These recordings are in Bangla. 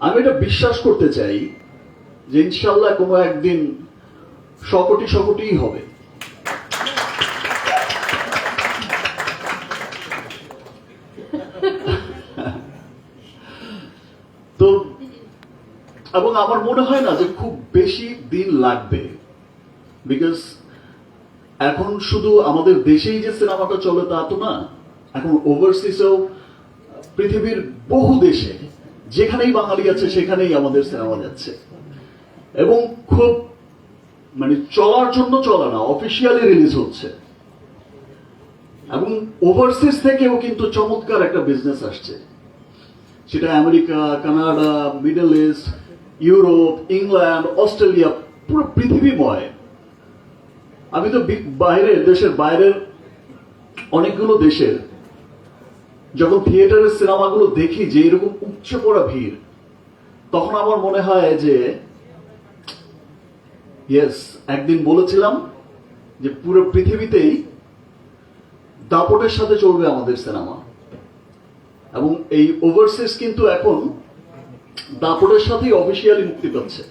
আমি এটা বিশ্বাস করতে চাই যে ইনশাল্লাহ কোনো একদিন শকটি শকটিই হবে। তো, এবং আমার মনে হয় না যে খুব বেশি দিন লাগবে। বিকজ এখন শুধু আমাদের দেশেই যে সিনেমাটা চলে তা তো না, এখন ওভারসিসেও পৃথিবীর বহু দেশে যেখানেই বাঙালি আছে, সেখানেই আমাদের সিনেমা যাচ্ছে। এবং খুব মানে চলার জন্য চলা না অফিসিয়ালি রিলিজ হচ্ছে। এবং ওভারসিজ থেকেও কিন্তু চমৎকার একটা বিজনেস আসছে। সেটা America, Canada middle east Europe, England, Australia, পুরো পৃথিবীময়। আমি তো বাইরের দেশের বাইরের অনেকগুলো দেশের, যখন থিয়েটারের সিনেমাগুলো দেখি, যে এরকম উপচে পড়া ভিড়। তখন আমার মনে হয় যে ইয়েস একদিন বলেছিলাম যে পুরো পৃথিবীতেই দাপটের সাথে চলবে আমাদের সিনেমা। এবং এই ওভারসিজ কিন্তু এখন দাপটের সাথেই অফিসিয়ালি মুক্তি পাচ্ছে।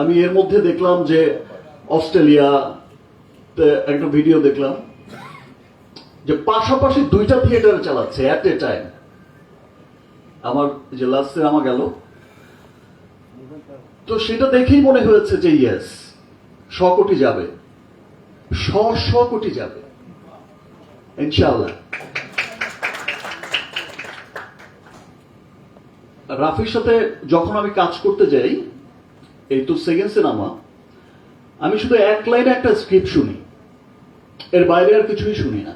আমি এর মধ্যে দেখলাম যে অস্ট্রেলিয়া একটা ভিডিও দেখলাম যে পাশাপাশি দুইটা থিয়েটার চালাচ্ছে অ্যাট এ টাইম আমার যে লাস্ট সিনেমা গেল, তো সেটা দেখেই মনে হয়েছে যে ইয়েস শ কোটি যাবে শ শ কোটি যাবে, ইনশাআল্লাহ। রাফির সাথে যখন আমি কাজ করতে যাই, এই তো সেকেন্ড সিনেমা আমি শুধু এক লাইনে একটা স্ক্রিপ্ট শুনি, এর বাইরে আর কিছুই শুনি না।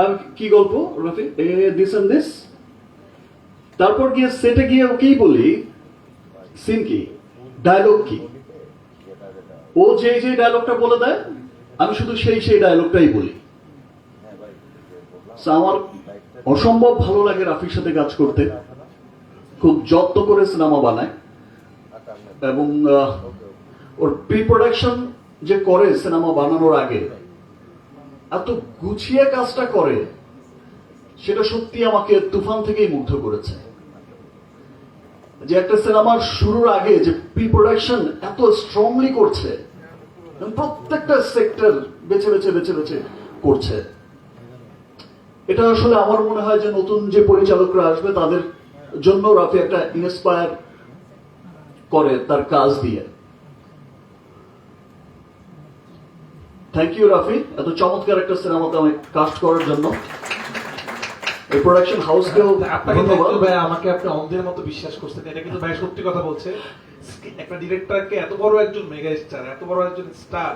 আমি কি গল্প, রাফি? এ দিস এন্ড দিস তারপর গিয়ে সেটে গিয়ে ওকেই বলি সিন কি? ডায়লগ কি? ও যে যে ডায়লগটা বলে দেয়, আমি শুধু সেই সেই ডায়লগটাই বলি। আমার অসম্ভব ভালো লাগে রাফির সাথে কাজ করতে। খুব যত্ন করে সিনেমা বানায়। এবং ওর প্রি প্রোডাকশন যে করে সিনেমা বানানোর আগে, এত গুছিয়ে কাজটা করে, সেটা সত্যি আমাকে তুফান থেকেই মুগ্ধ করেছে। যে একটা সিনেমার শুরুর আগে যে প্রি প্রোডাকশন এত স্ট্রংলি করছে প্রত্যেকটা সেক্টর বেছে বেছে বেছে বেছে করছে। এটা আসলে আমার মনে হয় যে নতুন যে পরিচালকরা আসবে, তাদের জন্য রাফি একটা ইন্সপায়ার করে তার কাজ দিয়ে। Thank you Rafi. এত চমৎকার একটা সিনেমাতে আমি কাস্ট করার জন্য। এই প্রোডাকশন হাউসকেও আপনাকে ভাই আমাকে আপনি অন্ধের মতো বিশ্বাস করছেন। এটা কিন্তু ভাই সত্যি কথা বলছে। একটা ডিরেক্টরকে এত বড় একজন মেগা স্টার এত বড় একজন স্টার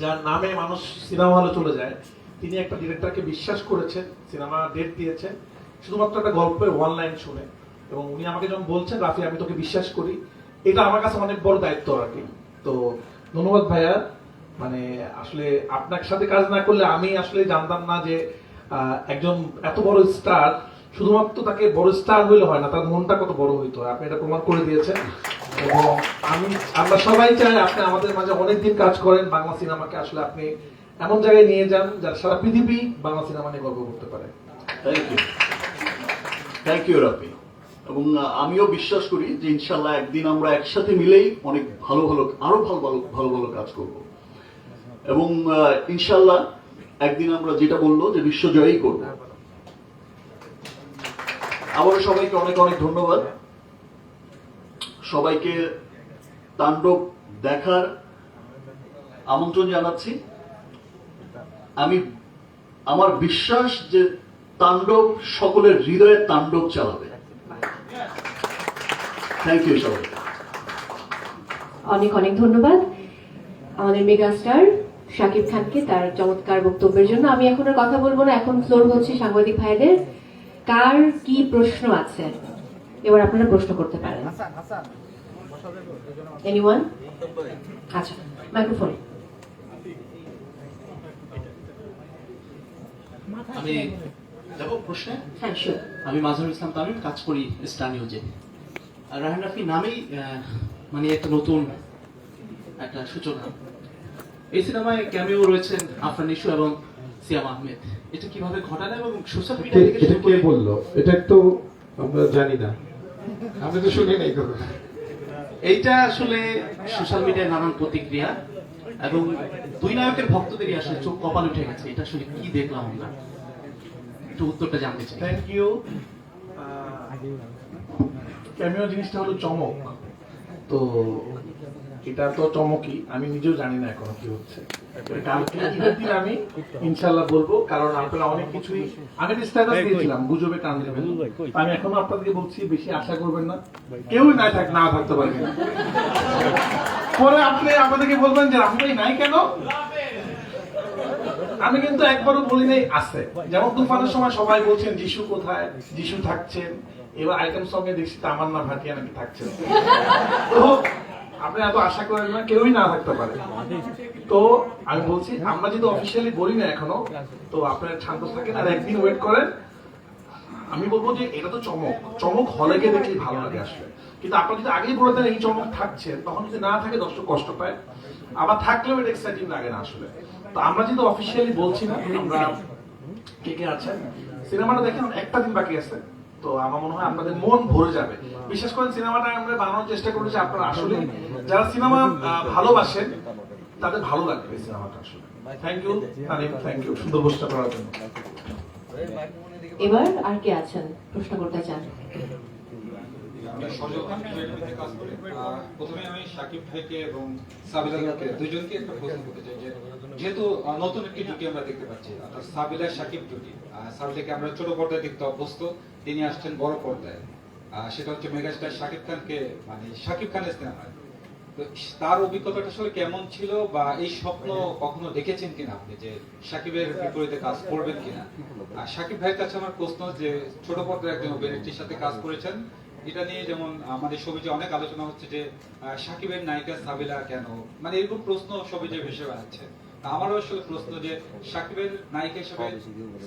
যার নামে মানুষ সিনেমা হলে চলে যায় তিনি একটা ডিরেক্টরকে বিশ্বাস করেছেন সিনেমা ডেট দিয়েছেন শুধুমাত্র একটা গল্পের ওয়ান লাইন শুনে। এবং উনি আমাকে যখন বলছেন রাফি আমি তোকে বিশ্বাস করি। এটা আমার কাছে অনেক বড় দায়িত্ব আর কি। তো ধন্যবাদ ভাইয়া। মানে আসলে আপনার সাথে কাজ না করলে আমি আসলে জানতাম না যে একজন এত বড় স্টার শুধুমাত্র তাকে বড় স্টার হইলে হয় না, তার মনটা কত বড় হইতো আপনি এটা প্রমাণ করে দিয়েছেন। এবং আমি, আমরা সবাই চাই আপনি আমাদের মাঝে অনেকদিন কাজ করেন, বাংলা সিনেমাকে আসলে আপনি এমন জায়গায় নিয়ে যান যার সারা পৃথিবী বাংলা সিনেমা নিয়ে গর্ব করতে পারে। Thank you thank you Rafi এবং আমিও বিশ্বাস করি যে ইনশাল্লাহ একদিন আমরা একসাথে মিলেই অনেক ভালো ভালো, আরও ভালো ভালো ভালো ভালো কাজ করব। এবং ইনশাল্লাহ একদিন আমরা যেটা বলল যে বিশ্বজয়ী করব। আবারও সবাইকে অনেক অনেক ধন্যবাদ। সবাইকে তাণ্ডব দেখার আমন্ত্রণ জানাচ্ছি। আমি, আমার বিশ্বাস যে তাণ্ডব সকলের হৃদয়ে তাণ্ডব চালাবে। থ্যাংক ইউ সবাই অনেক অনেক ধন্যবাদ। আমাদের মেগাস্টার শাকিব খানকে তার চমৎকার বক্তব্যের জন্য। আমি এখন আর কথা বলব না। এখন ফ্লোর হচ্ছে সাংবাদিক ভাইদের। কার কি প্রশ্ন আছে? এবার আপনারা প্রশ্ন করতে পারেন। এনিওয়ান আচ্ছা মাইক্রোফোন আমি যাব প্রশ্নে? হ্যাঁ আমি মাজহারুল ইসলাম তামিম কাজ করি স্টার নিউজে রাহান রাফি নামেই মানে একটা নতুন একটা সূচনা। এই সিনেমায় ক্যামিও রয়েছেন আফরান ইস্যু এবং সিয়াম আহমেদ। এটা কীভাবে ঘটানো এবং সোশ্যাল মিডিয়া থেকে এটা কে করে বলল? এটা তো আমরা জানি না। আমি তো শুনি নাই কখনো এইটা আসলে সোশ্যাল মিডিয়ায় নানান প্রতিক্রিয়া এবং দুই নায়কের ভক্তদেরই আসলে চোখ কপাল উঠে গেছে। এটা আসলে কি দেখলাম আমরা? একটু উত্তরটা জানতে চাই। থ্যাংক ইউ ক্যামিও জিনিসটা হলো চমক। তো এটা তো চমকই আমি নিজেও জানি না এখনও কি হচ্ছে। কালকে দিন আমি ইনশাল্লাহ বলব কারণ আপনারা অনেক কিছুই আমি স্ট্যাটাস দিয়েছিলাম গুজবে কান দেবেন। আমি এখনও আপনাদেরকে বলছি বেশি আশা করবেন না। কেউই নাই থাক না থাকতে পারবেন পরে আপনি আমাদেরকে বলবেন যে রাহুল নাই কেন? আমি কিন্তু একবারও বলি নাই আছে। যেমন তুফানের সময় সবাই বলছেন যিশু কোথায়? যিশু থাকছেন। এবার আইটেম সঙ্গে দেখছি তামান্না ভাটিয়া নাকি থাকছেন? তো আপনি এত আশা করেন না, কেউই না থাকতে পারে। তো আমি বলছি, আমরা যদি অফিসিয়ালি বলি না এখনও, তো আপনার শান্ত থাকেন আর একদিন ওয়েট করেন। আমি বলব যে এটা তো চমক। চমক হলে গিয়ে দেখলেই ভালো লাগে আসলে। কিন্তু আপনারা যদি আগেই বলে দেন এই চমক থাকছে, তখন যদি না থাকে দর্শক কষ্ট পায়। আবার থাকলেও এটা এক্সাইটিং লাগে না আসলে। তো আমরা যদি অফিসিয়ালি বলছি না, আমরা কে কে আছেন? সিনেমাটা দেখেন, একটা দিন বাকি আছে। তো আমার মনে হয় আপনাদের মন ভরে যাবে। বিশেষ করে সিনেমাটা আমরা বানানোর চেষ্টা করেছি আপনারা আসলে যারা সিনেমা ভালোবাসেন তাদের ভালো লাগবে সিনেমাটা আসলে। থ্যাংক ইউ থ্যাংক ইউ সুন্দর বসটা করার জন্য। এবার আর কে আছেন? প্রশ্ন করতে চান। প্রথমে আমি সাকিব ভাইকে এবং সাবিলাকে দুজনকে একটা প্রশ্ন করতে চাই যেহেতু নতুন একটি জুটি আমরা দেখতে পাচ্ছি অর্থাৎ সাবিলা সাকিব জুটি। সাবিলাকে আমরা ছোট পর্দায় দেখতে অভ্যস্ত। তিনি আসছেন বড় পর্দায়। সেটা হচ্ছে মেগাস্টার সাকিব খানকে মানে সাকিব খানের সিনেমায় তার অভিজ্ঞতাটা আসলে কেমন ছিল বা এই স্বপ্ন কখনো দেখেছেন কিনা আপনি যে সাকিবের বিপরীতে কাজ করবেন কিনা? আর সাকিব ভাইয়ের কাছে আমার প্রশ্ন যে ছোট পর্দার একজন অভিনেত্রীর সাথে কাজ করেছেন এটা নিয়ে যেমন আমাদের সবিজে অনেক আলোচনা হচ্ছে যে সাকিবের নায়িকা সাবিলা কেন? মানে এরকম প্রশ্ন সবিজে ভেসে বেড়াচ্ছে। আমারও আসলে প্রশ্ন যে সাকিবের নায়িকা হিসেবে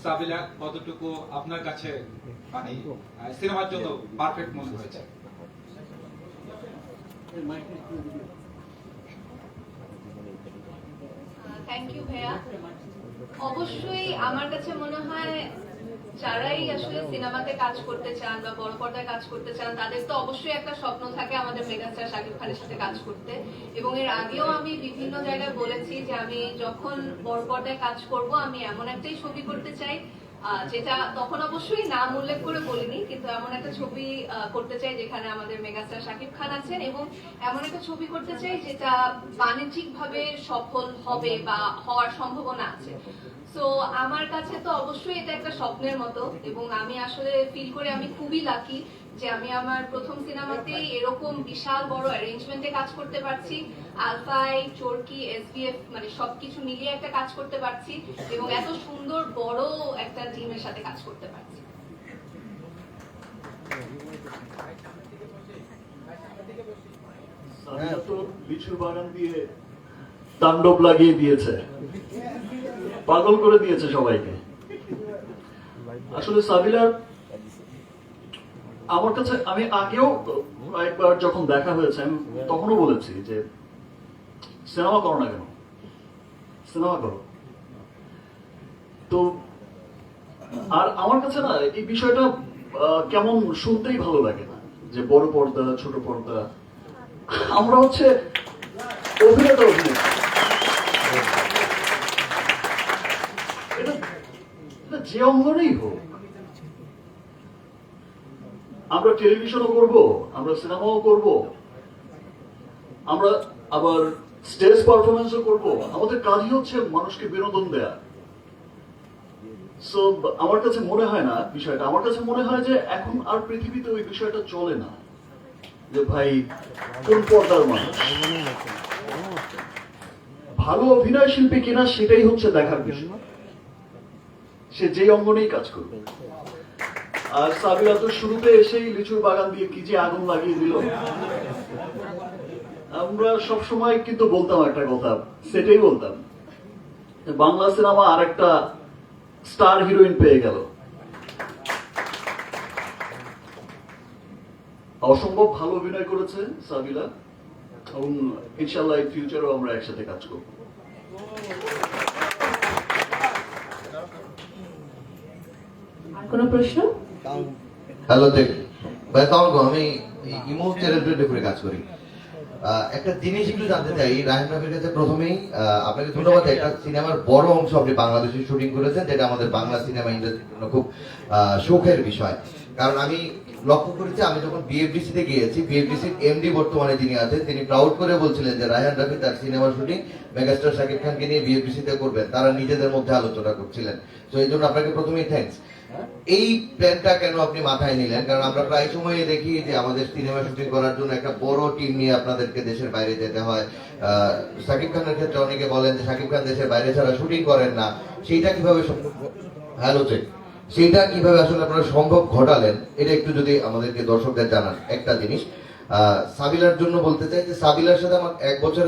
সাবিলা কতটুকু আপনার কাছে মানে সিনেমার জন্য পারফেক্ট মনে হয়েছে? থ্যাংক অবশ্যই আমার কাছে মনে হয় যারাই আসলে সিনেমাতে কাজ করতে চান বা বড় পর্দায় কাজ করতে চান, তাদের তো অবশ্যই একটা স্বপ্ন থাকে আমাদের মেগাস্টার শাকিব খানের সাথে কাজ করতে। এবং এর আগেও আমি বিভিন্ন জায়গায় বলেছি যে আমি যখন বড় পর্দায় কাজ করব, আমি এমন একটাই ছবি করতে চাই যেটা তখন অবশ্যই নাম উল্লেখ করে বলিনি, কিন্তু এমন একটা ছবি করতে চাই যেখানে আমাদের মেগাস্টার শাকিব খান আছেন এবং এমন একটা ছবি করতে চাই যেটা বাণিজ্যিক ভাবে সফল হবে বা হওয়ার সম্ভাবনা আছে। তো আমার কাছে তো অবশ্যই এটা একটা স্বপ্নের মতো এবং আমি আসলে ফিল করে আমি খুবই লাকি যে আমি আমার প্রথম সিনেমাতেই এরকম বিশাল বড় অ্যারেঞ্জমেন্টে কাজ করতে পারছি। আলফাই চোরকি এসবিএফ মানে সবকিছু মিলিয়ে একটা কাজ করতে পারছি এবং এত সুন্দর বড় একটা টিমের সাথে কাজ করতে পারছি। লিচুর দিয়ে তাণ্ডব লাগিয়ে দিয়েছে। পাগল করে দিয়েছে সবাইকে। আসলে সাবিলার আমার কাছে আমি আগেও একবার যখন দেখা হয়েছে আমি তখনও বলেছি যে সিনেমা করো না কেন? সিনেমা করো। তো আর আমার কাছে না এই বিষয়টা কেমন শুনতেই ভালো লাগে না যে বড় পর্দা ছোট পর্দা। আমরা হচ্ছে অভিনেতা অভিনেতা। এটা যে অঙ্গনেই হোক। আমরা টেলিভিশনও করব, আমরা সিনেমাও করব, আমরা আবার স্টেজ পারফরমেন্সও করব। আমাদের কাজই হচ্ছে মানুষকে বিনোদন দেয়া। সো আমার কাছে মনে হয় না বিষয়টা, আমার কাছে মনে হয় যে এখন আর পৃথিবীতে ওই বিষয়টা চলে না। যে ভাই, কোন পর্দার মানুষ? ভালো অভিনয় শিল্পী কিনা সেটাই হচ্ছে দেখার বিষয়। সে যেই অঙ্গনেই কাজ করবে। আর সাবিরা তো শুরুতে এসেই লিচুর বাগান দিয়ে কি যে আগুন লাগিয়ে দিল। আমরা সব সময় কিন্তু বলতাম একটা কথা, সেটাই বলতাম। বাংলা সিনেমা আর একটা স্টার হিরোইন পেয়ে গেল। অসম্ভব ভালো অভিনয় করেছে সাবিলা। এবং ইনশাল্লাহ এই ফিউচারও আমরা একসাথে কাজ করব। কোনো প্রশ্ন? হ্যালো দেব ভাই তাও আমি ইমো চ্যানেলের উপরে কাজ করি। একটা জিনিস একটু জানতে চাই রাহিম রাফির কাছে প্রথমেই আপনাকে ধন্যবাদ। একটা সিনেমার বড় অংশ আপনি বাংলাদেশে শুটিং করেছেন, যেটা আমাদের বাংলা সিনেমা ইন্ডাস্ট্রির জন্য খুব সুখের বিষয়। কারণ আমি লক্ষ্য করেছি, আমি যখন বিএফডিসি তে গিয়েছি বিএফডিসির এমডি বর্তমানে যিনি আছেন, তিনি প্রাউড করে বলছিলেন যে রায়হান রাফি তার সিনেমার শুটিং মেগাস্টার শাকিব খানকে নিয়ে বিএফডিসি তে করবেন। তারা নিজেদের মধ্যে আলোচনা করছিলেন। তো এই জন্য আপনাকে প্রথমেই থ্যাঙ্কস এই প্ল্যানটা কেন আপনি মাথায় নিলেন? কারণ আমরা প্রায় সময় দেখি যে আমাদের সিনেমা শুটিং করার জন্য একটা বড় টিম নিয়ে আপনাদেরকে দেশের বাইরে যেতে হয়। শাকিব খানের ক্ষেত্রে অনেকে বলেন যে শাকিব খান দেশের বাইরে ছাড়া শুটিং করেন না। সেইটা কীভাবে হ্যালো চেক সেইটা কীভাবে আসলে আপনারা সম্ভব ঘটালেন, এটা একটু যদি আমাদেরকে দর্শকদের জানান। একটা জিনিস সাবিলার জন্য বলতে চাই যে সাবিলার সাথে আমার এক বছর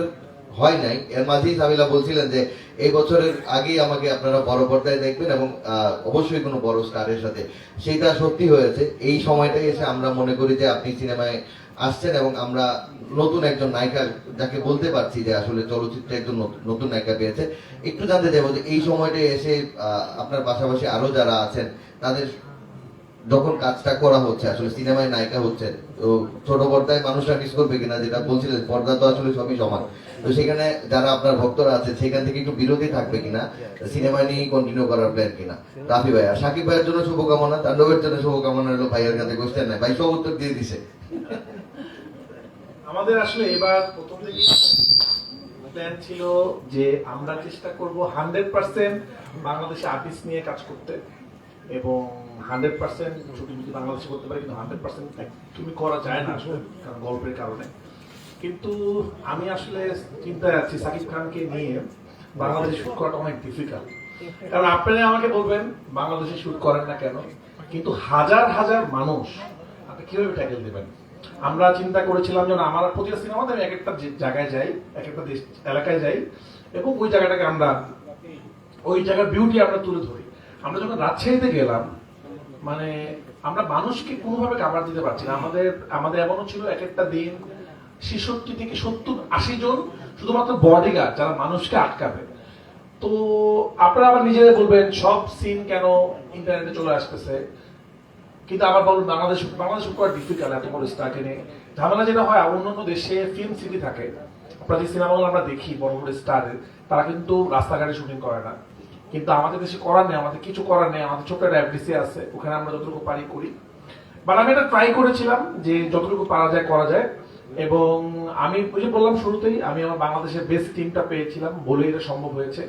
হয় নাই। এর মাঝেই সাবিলা বলছিলেন যে, এই বছরের আগেই আমাকে আপনারা বড় পর্দায় দেখবেন এবং অবশ্যই কোনো বড় স্টারের সাথে। সেইটা সত্যি হয়েছে। এই সময়টাই এসে আমরা মনে করি যে, আপনি সিনেমায় আসছেন এবং আমরা নতুন একজন নায়িকা, যাকে বলতে পারছি যে, আসলে চলচ্চিত্রে একজন নতুন- নায়িকা পেয়েছে। একটু জানতে চাইব যে, এই সময়টায় এসে আপনার পাশাপাশি আরও যারা আছেন, তাদের যখন কাজটা করা হচ্ছে, আসলে সিনেমায় নায়িকা হচ্ছে তো ছোট পর্দায় মানুষরা মিস করবে কিনা যেটা বলছিলেন, পর্দা তো আসলে সবই সমান। তো সেখানে যারা আপনার ভক্তরা আছে, সেখান থেকে একটু বিরতি থাকবে কিনা সিনেমা নিয়েই কন্টিনিউ করার প্ল্যান কিনা। রাফি ভাইয়া, সাকিব ভাইয়ের জন্য শুভকামনা, তাণ্ডবের জন্য শুভকামনা হলো ভাইয়ের কাছে কোশ্চেন নাই। ভাই, সব উত্তর দিয়ে দিছে। আমাদের আসলে এবার প্রথম থেকে প্ল্যান ছিল যে আমরা চেষ্টা করব হান্ড্রেড পার্সেন্ট বাংলাদেশে আর্টিস্ট নিয়ে কাজ করতে এবং হান্ড্রেড পার্সেন্ট ছুটি যদি বাংলাদেশে করতে পারি, কিন্তু হান্ড্রেড পার্সেন্ট তুমি করা যায় না আসলে, কারণ গল্পের কারণে। কিন্তু আমি আসলে চিন্তায় আছি সাকিব খানকে নিয়ে বাংলাদেশে শুট করাটা অনেক ডিফিকাল্ট কারণ আপনারা আমাকে বলবেন, বাংলাদেশে শুট করেন না কেন? কিন্তু হাজার হাজার মানুষ আপনি কীভাবে ট্যাকেল দেবেন? আমরা চিন্তা করেছিলাম যেন আমার প্রতিটা সিনেমাতে আমি এক একটা জায়গায় যাই, এক একটা দেশ এলাকায় যাই, এবং ওই জায়গাটাকে আমরা ওই জায়গার বিউটি আমরা তুলে ধরি। আমরা যখন রাজশাহীতে গেলাম মানে আমরা মানুষকে কোনোভাবে কাবার দিতে পারছি না। আমাদের আমাদের এমনও ছিল এক একটা দিন ছেষট্টি থেকে সত্তর, আশি জন শুধুমাত্র বডিগার্ড যারা মানুষকে আটকাবে। তো আপনারা আবার নিজেরা বলবেন, সব সিন কেন ইন্টারনেটে চলে আসতেছে? কিন্তু আবার বলুন, বাংলাদেশ বাংলাদেশ করা ডিফিকাল্ট এত বড় স্টারকে নিয়ে। ঝামেলা যেটা হয় অন্যান্য দেশে ফিল্ম সিটি থাকে। আপনার যে সিনেমাগুলো আমরা দেখি, বড় বড় স্টারের তারা কিন্তু রাস্তাঘাটে শুটিং করে না। কিন্তু আমাদের দেশে করার নেই, আমাদের কিছু করার নেই, আমাদের ছোট্ট এফডিসি আছে, ওখানে আমরা যতটুকু পারি করি। বাট আমি এটা ট্রাই করেছিলাম যে যতটুকু পারা যায়, করা যায়। এবং আমি ওই যে বললাম শুরুতেই, আমি আমার বাংলাদেশের বেস্ট টিমটা পেয়েছিলাম বলেই এটা সম্ভব হয়েছে।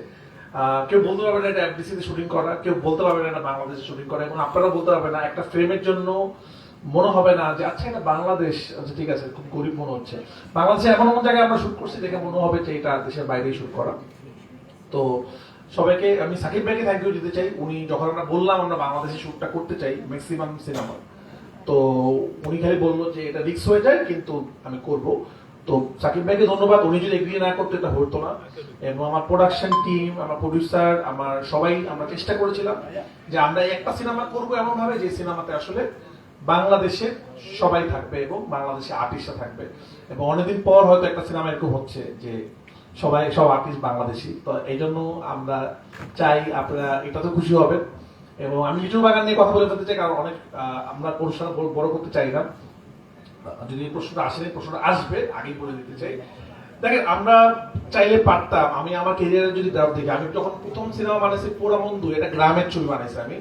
কেউ বলতে পারবে না এটা এফডিসি তে শুটিং করা, কেউ বলতে পারবে না এটা বাংলাদেশে শুটিং করা, এবং আপনারা বলতে পারবে না, একটা ফ্রেমের জন্য মনে হবে না যে আচ্ছা এটা বাংলাদেশ আচ্ছা ঠিক আছে, খুব গরিব মনে হচ্ছে। বাংলাদেশে এমন এমন জায়গায় আমরা শুট করছি, দেখে মনে হবে যে, এটা দেশের বাইরেই শুট করা। তো সবাইকে, আমি সাকিব ভাইকে থ্যাংক ইউ দিতে চাই। উনি, যখন আমরা বললাম আমরা বাংলাদেশে শুটটা করতে চাই ম্যাক্সিমাম সিনেমা তো উনি খালি বলল যে এটা রিক্স হয়ে যায়, কিন্তু আমি করব। তো সাকিব ভাইকে ধন্যবাদ। উনি যদি এগ্রি না করতে, এটা হতো না। এবং আমার প্রোডাকশন টিম আমার প্রডিউসার আমার সবাই আমরা চেষ্টা করেছিলাম যে আমরা একটা সিনেমা করব এমন ভাবে যে সিনেমাতে আসলে বাংলাদেশের সবাই থাকবে এবং বাংলাদেশে আর্টিস্টরা থাকবে। এবং অনেকদিন পর হয়তো একটা সিনেমা এরকম হচ্ছে যে সবাই, সব আর্টিস্ট বাংলাদেশি। তো এই জন্য আমরা চাই আপনারা এটাতে খুশি হবেন। এবং আমি লিচুর বাগান নিয়ে কথা বলে ফেলতে চাই, কারণ অনেক আমরা অনুষ্ঠান বড়- করতে চাই না। যদি প্রশ্নটা আসেনি প্রশ্নটা আসবে, আগেই বলে দিতে চাই। দেখেন, আমরা চাইলে পারতাম, আমি আমার কেরিয়ারে যদি দাও দেখি, আমি যখন প্রথম সিনেমা বানাইছি পোড়া বন্ধু এটা গ্রামের ছবি বানাইছি আমি।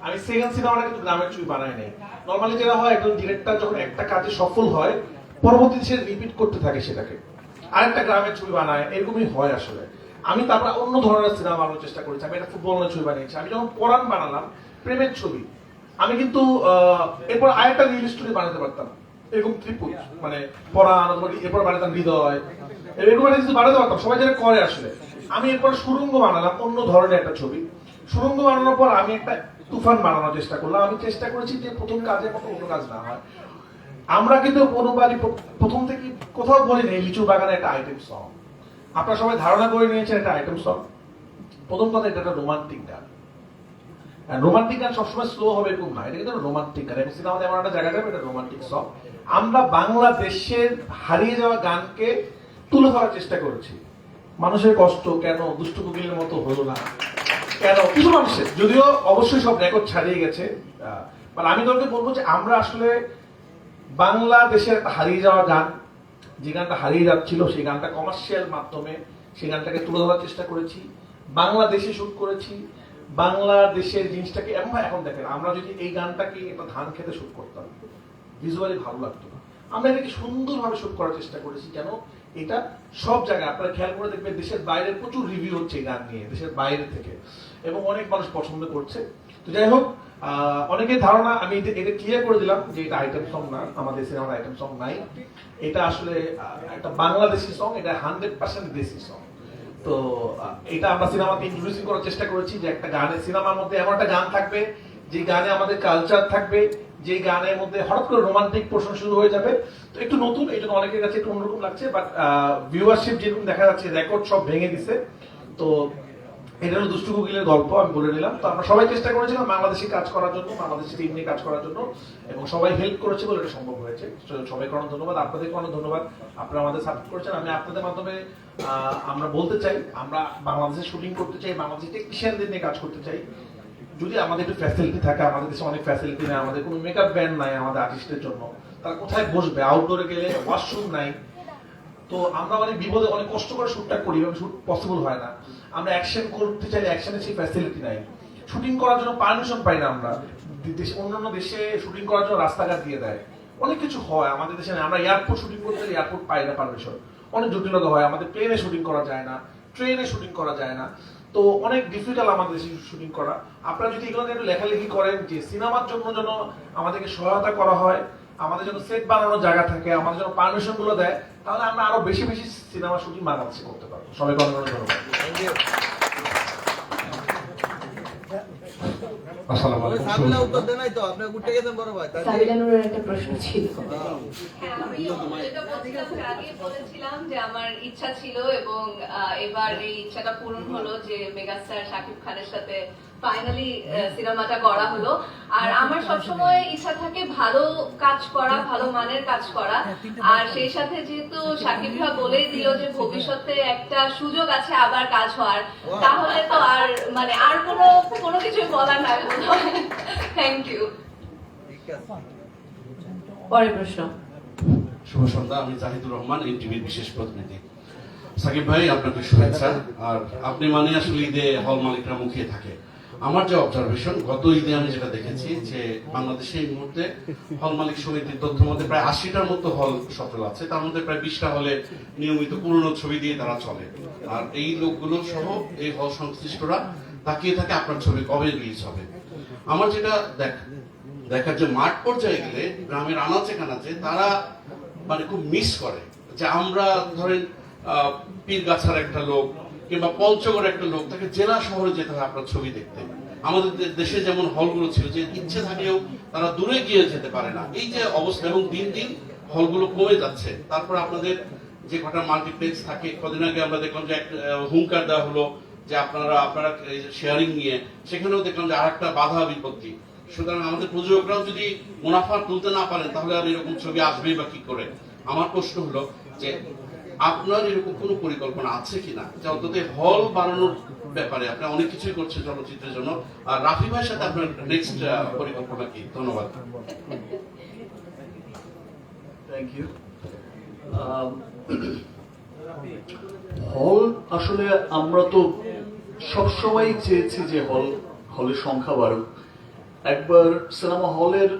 আমি সেকেন্ড সিনেমাটা কিন্তু গ্রামের ছবি বানাই নাই। নর্মালি যেটা হয়, একজন ডিরেক্টর যখন একটা কাজে সফল হয়, পরবর্তীতে সে রিপিট করতে থাকে সেটাকে। আরেকটা গ্রামের ছবি বানায়, এরকমই হয় আসলে। আমি তারপর অন্য ধরনের সিনেমা বানানোর চেষ্টা করেছি, আমি একটা ফুটবলের ছবি বানিয়েছি। আমি যখন পরাণ বানালাম, প্রেমের ছবি, আমি কিন্তু এরপর আরেকটা রিল স্টোরি বানাতে পারতাম। এরকম মানে পরাণ এরপর বানাতাম হৃদয়, এরকম একটা বানাতে পারতাম। সবাই করে আসলে। আমি এরপর সুরঙ্গ বানালাম, অন্য ধরনের একটা ছবি। সুরঙ্গ বানানোর পর আমি একটা তুফান বানানোর চেষ্টা করলাম। আমি চেষ্টা করেছি যে প্রথম কাজের মতো অন্য কাজ না হয়। আমরা কিন্তু প্র- প্রথম থেকে কোথাও বলি নেই লিচু বাগানে একটা আইটেম সং আপনারা সবাই ধারণা করে নিয়েছেন একটা আইটেম সং প্রথম কথা, এটা একটা রোমান্টিক গান। রোমান্টিক গান সবসময় স্লো হবে এরকম না, এটা কিন্তু রোমান্টিক গান। এবং সিনেমাতে এমন একটা জায়গা এটা রোমান্টিক সং আমরা বাংলাদেশের হারিয়ে যাওয়া গানকে তুলে ধরার চেষ্টা করেছি। মানুষের কষ্ট, কেন দুষ্ট কোকিলের মতো হলো না? কেন? কিছু মানুষের। যদিও অবশ্যই সব রেকর্ড ছাড়িয়ে গেছে। মানে আমি তোকে বলব যে আমরা আসলে বাংলাদেশের হারিয়ে যাওয়া গান, যে গানটা হারিয়ে যাচ্ছিল, সেই গানটা কমার্শিয়াল মাধ্যমে, সেই গানটাকে তুলে ধরার চেষ্টা করেছি। বাংলাদেশে শুট করেছি। বাংলাদেশের জিনিসটাকে এমন এখন দেখেন, আমরা যদি এই গানটাকে একটা ধান খেতে শুট করতাম ভিজুয়ালি ভালো লাগতো না। আমরা এটাকে সুন্দরভাবে শুট করার চেষ্টা করেছি, কেন? এটা সব জায়গায়, আপনারা খেয়াল করে দেখবেন, দেশের বাইরে প্রচুর রিভিউ হচ্ছে এই গান নিয়ে, দেশের বাইরে থেকে, এবং অনেক মানুষ পছন্দ করছে। তো যাই হোক আহ, অনেকের ধারণা আমি এটা- ক্লিয়ার করে দিলাম যে এটা আইটেম সং না আমাদের সিনেমার আইটেম সং নাই। এটা আসলে একটা বাংলাদেশি সং এটা হান্ড্রেড পার্সেন্ট দেশি সং তো এটা আমরা সিনেমাতে ইন্ট্রোডিউসিং করার চেষ্টা করেছি যে একটা গানে সিনেমার মধ্যে এমন একটা গান থাকবে যে গানে আমাদের কালচার থাকবে যে গানের মধ্যে হঠাৎ করে রোমান্টিক পোর্শন শুরু হয়ে যাবে। তো একটু নতুন এই জন্য অনেকের কাছে একটু অন্যরকম লাগছে বাট ভিউয়ারশিপ যেরকম দেখা যাচ্ছে রেকর্ড সব ভেঙে দিছে। তো এটা হলো দুষ্টু কোকিলের গল্প, আমি বলে নিলাম। তো আমরা সবাই চেষ্টা করেছিলাম বাংলাদেশে কাজ করার জন্য, বাংলাদেশি টিম নিয়ে কাজ করার জন্য, এবং সবাই হেল্প করেছে বলে এটা সম্ভব হয়েছে। সবাইকে অনেক ধন্যবাদ, আপনাদেরকে অনেক ধন্যবাদ। আপনারা আমাদের সাপোর্ট করেছেন। আমি আপনাদের মাধ্যমে আমরা বলতে চাই, আমরা বাংলাদেশে শুটিং করতে চাই, বাংলাদেশি টেকনিশিয়ানদের নিয়ে কাজ করতে চাই। যদি আমাদের একটু ফ্যাসিলিটি থাকে, আমাদের দেশে অনেক ফ্যাসিলিটি নেই, আমাদের কোনো মেকআপ ব্যান্ড নাই আমাদের আর্টিস্টের জন্য, তারা কোথায় বসবে? আউটডোরে গেলে ওয়াশরুম নাই। তো আমরা অনেক বিপদে অনেক কষ্ট করে শুটটা করি, এবং শুট পসিবল হয় না। আমরা অ্যাকশন করতে চাইলে অ্যাকশনের সেই ফ্যাসিলিটি নাই। শুটিং করার জন্য পারমিশন পাই না আমরা। দেশে অন্যান্য দেশে শুটিং করার জন্য রাস্তাঘাট দিয়ে দেয়। অনেক কিছু হয়, আমাদের দেশে আমরা এয়ারপোর্ট শুটিং করতে এয়ারপোর্ট পাই না পারমিশন অনেক জটিলতা হয়। আমাদের প্লেনে শুটিং করা যায় না। ট্রেনে শুটিং করা যায় না। তো অনেক ডিফিকাল্ট আমাদের দেশে শুটিং করা। আপনারা যদি এগুলো একটু লেখালেখি করেন যে সিনেমার জন্য যেন আমাদেরকে সহায়তা করা হয়, আমাদের জন্য সেট বানানোর জায়গা থাকে, আমাদের জন্য পারমিশনগুলো দেয়, তাহলে আমরা আরও বেশি বেশি সিনেমা শুটিং বাংলাদেশে করতে পারব। অনেক ধন্যবাদ। আসসালামু আলাইকুম সাবিলা উত্তর দেন নাই তো আপনি উঠে গেছেন বড় ভাই তার সাবিলা নুরের একটা প্রশ্ন ছিল। হ্যাঁ, আমিও যেটা বলছিলাম যে আগে বলেছিলাম যে আমার ইচ্ছা ছিল এবং আহ, এবার এই ইচ্ছাটা পূরণ হলো যে মেগাস্টার শাকিব খানের সাথে ফাইনালি সিনেমাটা করা হলো। আর আমার সবসময় ইচ্ছা থাকে ভালো কাজ করা ভালো মানের কাজ করা। আর সেই সাথে যেহেতু শাকিব ভাই বলেই দিল যে ভবিষ্যতে একটা সুযোগ আছে আবার কাজ হওয়ার। তাহলে তো আর মানে আর কোনো কোনো কিছুই বলার নাই থ্যাংক ইউ পরের প্রশ্ন। শুভ সন্ধ্যা আমি জাহিদুর রহমান এনটিভির বিশেষ প্রতিনিধি। সাকিব ভাই আপনাকে শুভেচ্ছা। আর আপনি মানে আসলে ঈদে হল মালিকরা মুখিয়ে থাকে। আমার যে অবজারভেশন গত ঈদে আমি যেটা দেখেছি যে বাংলাদেশে এই মুহূর্তে হল মালিক সমিতির তথ্য মধ্যে প্রায় আশিটার মতো হল সফল আছে। তার মধ্যে প্রায় বিশটা হলে নিয়মিত পুরনো ছবি দিয়ে তারা চলে। আর এই লোকগুলো সহ এই হল সংশ্লিষ্টরা তাকিয়ে থাকে আপনার ছবি কবে রিলিজ হবে। আমার যেটা দেখ, দেখার যে মাঠ পর্যায়ে গেলে, গ্রামের আনাচে কানাচে তারা মানে খুব মিস করে। যে আমরা ধরেন পীরগাছার একটা লোক কিংবা পঞ্চগড় একটা লোক, তাকে জেলা শহরে যেতে হয় আপনার ছবি দেখতে। আমাদের দেশে যেমন হলগুলো ছিল, যে ইচ্ছে থাকলেও তারা দূরে গিয়ে যেতে পারে না। এই যে অবস্থা, এবং দিন দিন হলগুলো কমে যাচ্ছে। তারপর আপনাদের যে কটা মাল্টিপ্লেক্স থাকে, কদিন আগে আমরা দেখলাম যে একটা হুঙ্কার দেওয়া হলো, যে আপনারা আপনারা শেয়ারিং নিয়ে, সেখানেও দেখলাম যে আরেকটা বাধা বিপত্তি। সুতরাং আমাদের প্রযোজকরাও যদি মুনাফা তুলতে না পারেন, তাহলে আর এরকম ছবি আসবেই বা কি করে? আমার প্রশ্ন হলো যে আপনার এরকম কোনো পরিকল্পনা আছে কিনা? যে অন্তত হল বানানোর ব্যাপারে আপনি অনেক কিছুই করছেন চলচ্চিত্রের জন্য। আর রাফি ভাইয়ের সাথে আপনার নেক্সট পরিকল্পনা কি? ধন্যবাদ। থ্যাংক ইউ হল আসলে আমরা তো সবসময় চেয়েছি যে হল, হলের সংখ্যা বাড়ুক। একবার সিনেমা হলের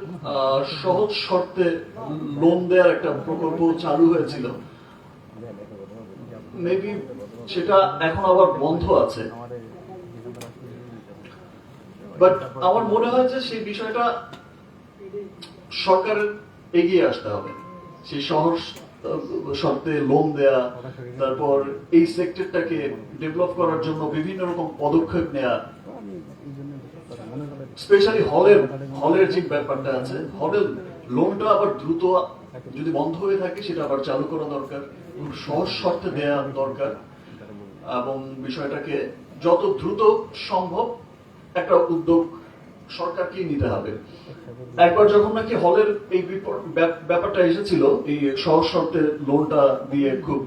সহজ শর্তে লোন দেওয়ার একটা প্রকল্প চালু হয়েছিল। মেবি সেটা এখন আবার বন্ধ আছে। বাট আমার মনে হয় যে সেই বিষয়টা সরকারের এগিয়ে আসতে হবে। সেই শহর, শর্তে লোন দেয়া, তারপর এই সেক্টরটাকে ডেভেলপ করার জন্য বিভিন্ন রকম পদক্ষেপ নেয়া। স্পেশালি হলের হলের যে ব্যাপারটা আছে, হলের লোনটা আবার দ্রুত যদি বন্ধ হয়ে থাকে, সেটা আবার চালু করা দরকার। সহজ শর্তে দেয়া দরকার এবং বিষয়টাকে যত দ্রুত সম্ভব একটা উদ্যোগ সরকারকে নিতে হবে। একবার যখন নাকি হলের এই ব্যাপ- ব্যাপারটা এসেছিল, এই সহজ শর্তে লোনটা দিয়ে খুব,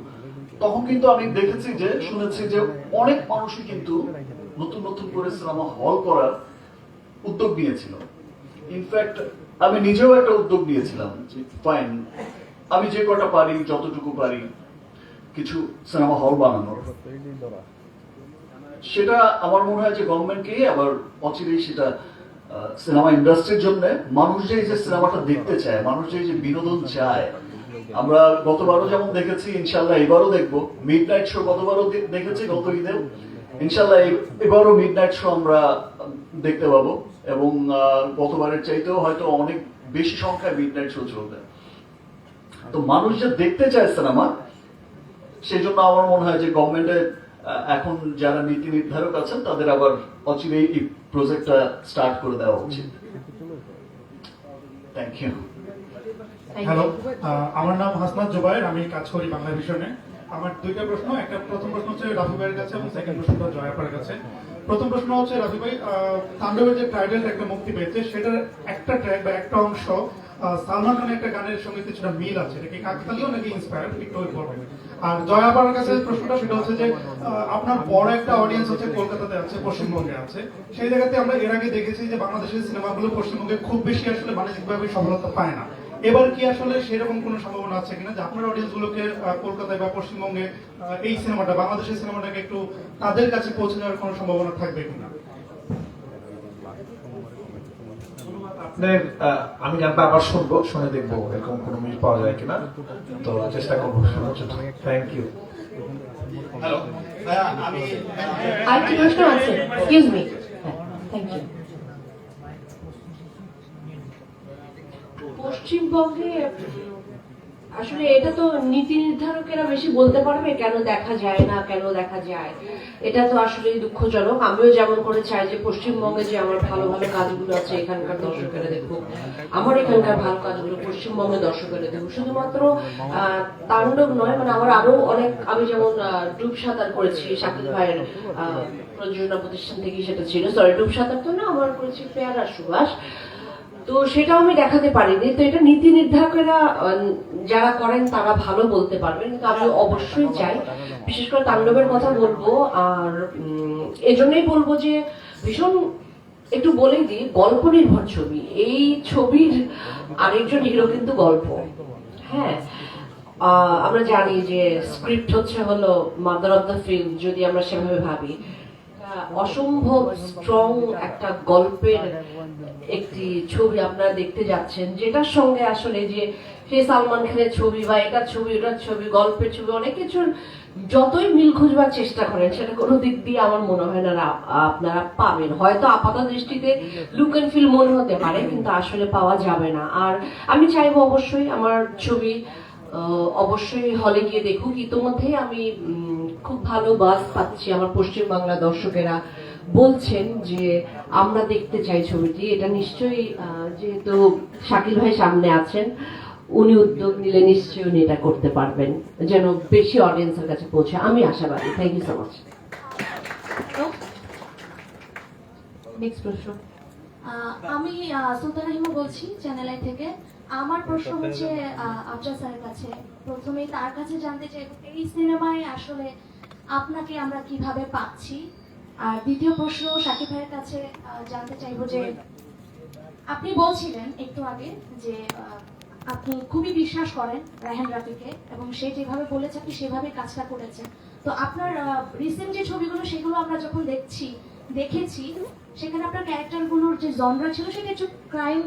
তখন কিন্তু আমি দেখেছি যে, শুনেছি যে অনেক মানুষই কিন্তু নতুন নতুন করে সিনেমা হল করার উদ্যোগ নিয়েছিল। ইনফ্যাক্ট, আমি নিজেও একটা উদ্যোগ নিয়েছিলাম। ফাইন আমি যে কটা পারি, যতটুকু পারি কিছু সিনেমা হল বানানোর। সেটা আমার মনে হয় যে গভর্নমেন্টকে আবার অচিরেই সেটা সিনেমা ইন্ডাস্ট্রির জন্য মানুষ যে যে সিনেমাটা দেখতে চায়, মানুষ যে যে বিনোদন চায়, আমরা গতবারও যেমন দেখেছি ইনশাল্লাহ এবারও দেখব। মিড নাইট শো গতবারও দেখেছি গত ঈদে ইনশাল্লাহ এবারও মিড নাইট শো আমরা দেখতে পাবো। এবং গতবারের চাইতেও হয়তো অনেক বেশি সংখ্যায় মিড নাইট শো চলবে। তো মানুষ যে দেখতে চায় সিনেমা সেই জন্য আমার মনে হয় যে গভর্নমেন্টের এখন যারা নীতি নির্ধারক আছেন তাদের আবার অচিরেই এই প্রজেক্টটা স্টার্ট করে দেওয়া উচিত। থ্যাংক ইউ হ্যালো আহ, আমার নাম হাসনাত জোবায়ের আমি কাজ করি বাংলা ভিশনে আমার দুইটা প্রশ্ন একটা প্রথম প্রশ্ন হচ্ছে রাফি ভাইয়ের কাছে এবং সেকেন্ড প্রশ্নটা জয়াপার কাছে। প্রথম প্রশ্ন হচ্ছে রাফি ভাই আহ, তাণ্ডবের যে টাইটেল একটা মুক্তি পেয়েছে সেটার একটা ট্র্যাক বা একটা অংশ সালমান খানের একটা গানের সঙ্গে কিছুটা মিল আছে। এটা কি কাকতালীয় নাকি ইন্সপায়ার একটু বলবেন। আর জয়াপার কাছে প্রশ্নটা সেটা হচ্ছে যে আপনার বড় একটা অডিয়েন্স হচ্ছে কলকাতাতে আছে, পশ্চিমবঙ্গে আছে। সেই জায়গাতে আমরা এর আগে দেখেছি যে বাংলাদেশের সিনেমাগুলো পশ্চিমবঙ্গে খুব বেশি আসলে বাণিজ্যিকভাবে সফলতা পায় না। এবার কি আসলে সেরকম কোনো সম্ভাবনা আছে কিনা? যে আপনার অডিয়েন্স গুলোকে কলকাতায় বা পশ্চিমবঙ্গে এই সিনেমাটা, বাংলাদেশের সিনেমাটাকে একটু তাদের কাছে পৌঁছে যাওয়ার কোনো সম্ভাবনা থাকবে কিনা? আপনার আমি গানটা আবার শুনব শুনে দেখব এরকম কোনো মিল পাওয়া যায় কিনা। তো চেষ্টা করব শোনার জন্য। থ্যাংক ইউ হ্যালো আমি আরেকটি প্রশ্ন আছে? এক্সকিউজ মি থ্যাংক ইউ পশ্চিমবঙ্গে আসলে এটা তো নীতি নির্ধারকেরা বেশি বলতে পারবে কেন দেখা যায় না, কেন দেখা যায়। এটা তো আসলে দুঃখজনক। আমিও যেমন করে চাই যে পশ্চিমবঙ্গে যে আমার ভালো ভালো কাজগুলো আছে, এখানকার দর্শকেরা দেখুক, আমার এখানকার ভালো কাজগুলো পশ্চিমবঙ্গে দর্শকেরা দেখুক। শুধুমাত্র তাণ্ডব নয় মানে আমার আরও অনেক, আমি যেমন ডুব সাঁতার করেছি, শাকিল ভাইয়ের প্রযোজনা প্রতিষ্ঠান থেকে সেটা ছিল। সরি ডুব সাঁতার তো না, আমার করেছি পেয়ারা সুভাষ। তো সেটাও আমি দেখাতে পারিনি। তো এটা নীতি নির্ধারকেরা যারা করেন তারা ভালো বলতে পারবেন। কিন্তু আমি অবশ্যই চাই। বিশেষ করে তাণ্ডবের কথা বলব। আর এজন্যই বলব যে ভীষণ একটু বলে দিই গল্প নির্ভর ছবি। এই ছবির আরেকজন হিরো কিন্তু গল্প। হ্যাঁ। আহ, আমরা জানি যে স্ক্রিপ্ট হচ্ছে হলো মাদার অফ দ্য ফিল্ম যদি আমরা সেভাবে ভাবি। অসম্ভব স্ট্রং একটা গল্পের একটি ছবি আপনারা দেখতে যাচ্ছেন, যেটার সঙ্গে আসলে যে, সে সালমান খানের ছবি বা এটার ছবি, ওটার ছবি, গল্পের ছবি, অনেক কিছুর যতই মিল খুঁজবার চেষ্টা করেন, সেটা কোনো দিক দিয়ে আমার মনে হয় না আপনারা পাবেন। হয়তো আপাত দৃষ্টিতে লুক অ্যান্ড ফিল মনে হতে পারে, কিন্তু আসলে পাওয়া যাবে না। আর আমি চাইব অবশ্যই আমার ছবি অবশ্যই হলে গিয়ে দেখুক। ইতোমধ্যেই আমি খুব ভালো বাস পাচ্ছি আমার পশ্চিমবাংলা দর্শকেরা। বলছেন যে আমরা দেখতে চাই ছবিটি। এটা নিশ্চয়ই যেহেতু শাকিল ভাই সামনে আছেন উনি উদ্যোগ নিলে নিশ্চয়ই উনি এটা করতে পারবেন যেন বেশি অডিয়েন্সের কাছে পৌঁছে। আমি আশাবাদী। Thank you so much next প্রশ্ন। আহ, আমি সুলতানা বলছি চ্যানেল আই থেকে। আমার প্রশ্ন হচ্ছে আহ, আফজাল স্যারের কাছে। প্রথমেই তার কাছে জানতে চাই এই সিনেমায় আসলে আপনাকে আমরা কীভাবে পাচ্ছি? আর দ্বিতীয় প্রশ্ন সাকিব ভাইয়ের কাছে জানতে চাইব যে আপনি বলছিলেন একটু আগে যে আপনি খুবই বিশ্বাস করেন রায়হান রাফিকে এবং সে যেভাবে বলেছে, আপনি সেভাবে কাজটা করেছেন। তো আপনার রিসেন্ট যে ছবিগুলো, সেগুলো আমরা যখন দেখছি, দেখেছি, সেখানে আপনার ক্যারেক্টারগুলোর যে জনরা ছিল, সেটা একটু ক্রাইম